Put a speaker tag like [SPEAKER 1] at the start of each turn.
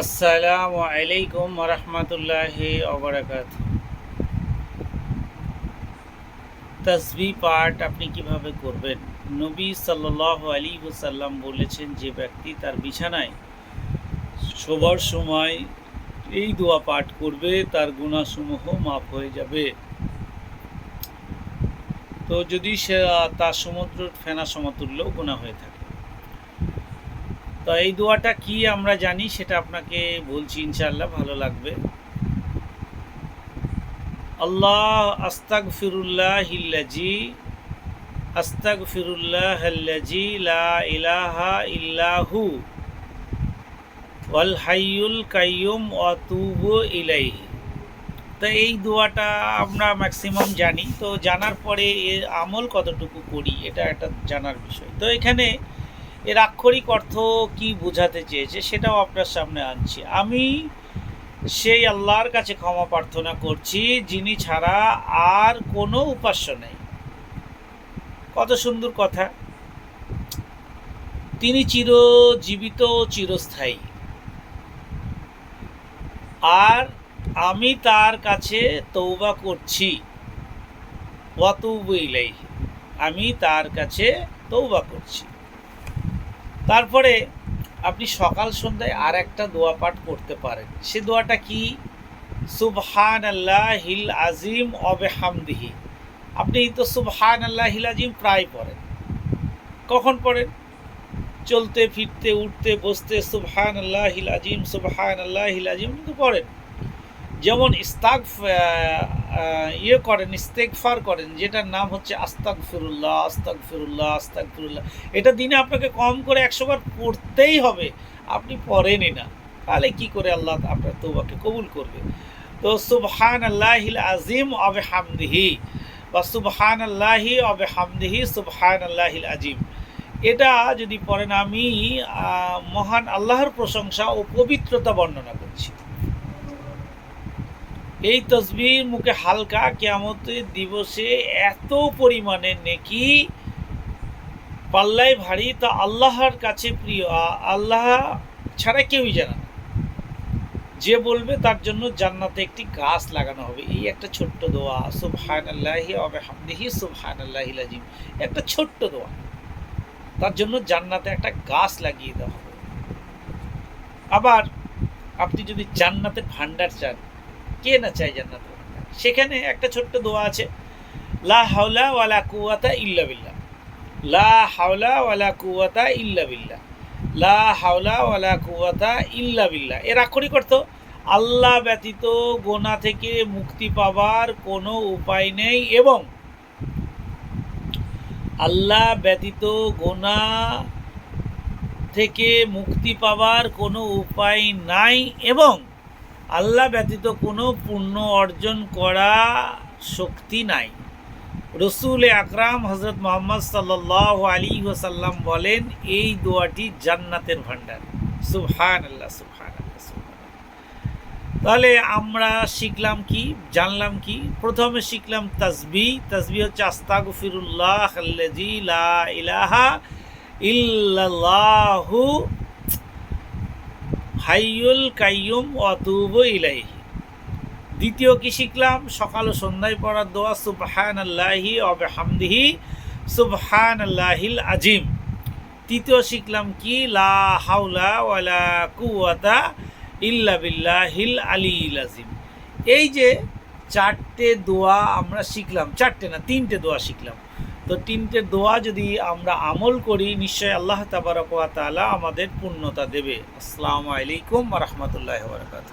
[SPEAKER 1] আসসালামু আলাইকুম রহমতুল্লাহি অবরাকাত তসবি পাঠ আপনি কীভাবে করবেন? নবী সাল্লাহ আলী সাল্লাম বলেছেন, যে ব্যক্তি তার বিছানায় শোবার সময় এই দোয়া পাঠ করবে, তার গুণাসমূহ মাফ হয়ে যাবে। তো যদি সে তার সমুদ্র ফেনা সমতুল্য গুণা হয়ে থাকে তো এই দোয়াটা কি আমরা জানি সেটা আপনাকে বলছি ইনশাল্লাহ ভালো লাগবে। আল্লাহ আস্তাক ফিরুল্লাহ হিল্লাজি আস্তাক ফিরুল্লাহ হাল্লাজি লা ইলাহা ইল্লাহু, ওয়াল হাইয়ুল কাইয়ুম অতুবু ইলাইহি। তো এই দোয়াটা আমরা ম্যাক্সিমাম জানি। তো জানার পরে এর আমল কতটুকু করি, এটা একটা জানার বিষয়। তো এখানে এর আক্ষরিক অর্থ কি বোঝাতে চেয়েছে সেটাও আপনার সামনে আনছি। আমি সেই আল্লাহর কাছে ক্ষমা প্রার্থনা করছি, যিনি ছাড়া আর কোনো উপাস্য নেই। কত সুন্দর কথা। তিনি চিরজীবিত চিরস্থায়ী। আর আমি তার কাছে তৌবা করছি। ওয়াতুবু ইলাইহি। আমি তার কাছে তৌবা করছি। তারপরে আপনি সকাল সন্ধ্যায় আর একটা দোয়া পাঠ করতে পারেন। সে দোয়াটা কি? সুবহান আল্লাহ হিল আজিম অবে হামদিহি আপনি তো সুবহান আল্লাহ হিল আজিম প্রায় পড়েন। কখন পড়েন? চলতে, ফিরতে, উঠতে, বসতে সুবহান আল্লাহ হিল আজিম সুবহান আল্লাহ হিল আজিম কিন্তু পড়েন। যেমন ইস্তাক ইয়ে করেন ইস্তেকফার করেন, যেটার নাম হচ্ছে আস্তাক ফিরুল্লাহ আস্তাক ফিরুল্লাহ আস্তাক ফিরুল্লাহ এটা দিনে আপনাকে কম করে একশো বার পড়তেই হবে, আপনি পড়েনই না। তাহলে কি করে আল্লাহ আপনার তৌবাকে কবুল করবে? তো সুবহান আল্লাহিল আজিম অবে হামদিহি বা সুবহান আল্লাহি অবে হামদিহি সুবহান আল্লাহিল আজিম এটা যদি পড়েন আমি মহান আল্লাহর প্রশংসা ও পবিত্রতা বর্ণনা করছি। এই তসবির মুখে হালকা কেয়ামতের দিবসে এত পরিমাণে নেকি। পাল্লায় ভারী, তা আল্লাহর কাছে প্রিয়। আল্লাহ ছাড়া কেউই জানে না। যে বলবে তার জন্য জান্নাতে একটি গাছ লাগানো হবে। এই একটা ছোট্ট দোয়া। সুবহান আল্লাহি হামদিহি সুবহান আল্লাহিল আজিম একটা ছোট্ট দোয়া। তার জন্য জান্নাতে একটা গাছ লাগিয়ে দেওয়া হবে। আবার আপনি যদি জান্নাতের ভান্ডার চান কে না চায় জান্নাত? সেখানে একটা ছোট্ট দোয়া আছে, লা হাওলা ওয়ালা কুয়াতা ইল্লা বিল্লাহ। লা হাওলা ওয়ালা কুয়াতা ইল্লা বিল্লাহ। লা হাওলা ওয়ালা কুয়াতা ইল্লা বিল্লাহ। এর আক্ষরিক অর্থ, আল্লাহ ব্যতীত গোনা থেকে মুক্তি পাবার কোনো উপায় নেই এবং আল্লাহ ব্যতীত গোনা থেকে মুক্তি পাবার কোনো উপায় নাই এবং আল্লাহ ব্যতীত কোনো পুণ্য অর্জন করা শক্তি নাই। রসুল আকরাম হজরত মোহাম্মদ সাল্লাহ আলী ওসাল্লাম বলেন, এই দোয়াটি জান্নাতের ভান্ডার সুবহান আল্লাহ সুবহান তাহলে আমরা শিখলাম কি, জানলাম কি? প্রথমে শিখলাম তাসবি। তাসবি হচ্ছে আস্তাগ ফিরুল্লাহ ইলাহা ইল্লাল্লাহু হাইয়ুল কাইয়ুম অতুব ইলাইহি। দ্বিতীয় কি শিখলাম? সকাল ও সন্ধ্যায় পড়ার দোয়া সুবহান আল্লাহি অবে হামদিহি সুবহান আল্লাহিল আজিম। তৃতীয় শিখলাম কি? লা হাউলা ওয়ালা কুয়াতা ইল্লা বিল্লাহিল আলিল আজিম। এই যে চারটে দোয়া আমরা শিখলাম, চারটে না, তিনটে দোয়া শিখলাম। তো তিনটে দোয়া যদি আমরা আমল করি, নিশ্চয়ই আল্লাহ তাবারক তালা আমাদের পূর্ণতা দেবে। আসসালামু আলাইকুম রহমতুল্লাহ বরকাত